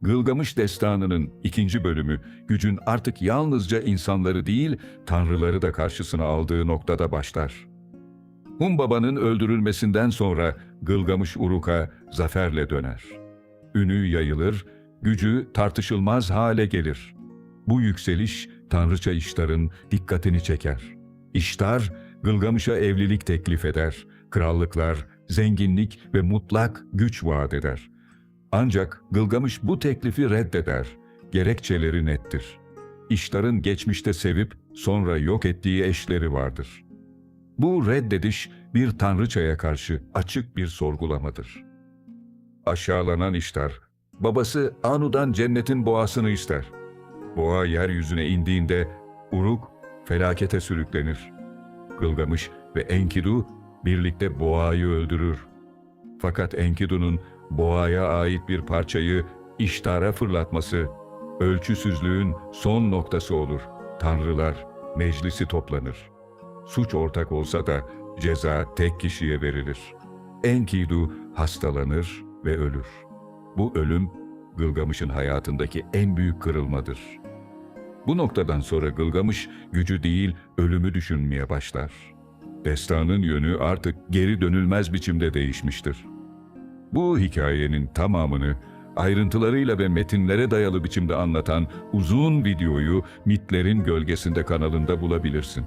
Gılgamış Destanı'nın ikinci bölümü gücün artık yalnızca insanları değil tanrıları da karşısına aldığı noktada başlar. Humbaba'nın öldürülmesinden sonra Gılgamış Uruk'a zaferle döner. Ünü yayılır, gücü tartışılmaz hale gelir. Bu yükseliş Tanrıça İştar'ın dikkatini çeker. İştar, Gılgamış'a evlilik teklif eder. Krallıklar, zenginlik ve mutlak güç vaat eder. Ancak Gılgamış bu teklifi reddeder. Gerekçeleri nettir. İştar'ın geçmişte sevip sonra yok ettiği eşleri vardır. Bu reddediş bir tanrıçaya karşı açık bir sorgulamadır. Aşağılanan İştar, babası Anu'dan cennetin boğasını ister. Boğa yeryüzüne indiğinde Uruk felakete sürüklenir. Gılgamış ve Enkidu birlikte boğayı öldürür. Fakat Enkidu'nun boğaya ait bir parçayı İştar'a fırlatması, ölçüsüzlüğün son noktası olur. Tanrılar, meclisi toplanır. Suç ortak olsa da ceza tek kişiye verilir. Enkidu hastalanır ve ölür. Bu ölüm Gılgamış'ın hayatındaki en büyük kırılmadır. Bu noktadan sonra Gılgamış gücü değil ölümü düşünmeye başlar. Destanın yönü artık geri dönülmez biçimde değişmiştir. Bu hikayenin tamamını ayrıntılarıyla ve metinlere dayalı biçimde anlatan uzun videoyu Mitlerin Gölgesinde kanalında bulabilirsin.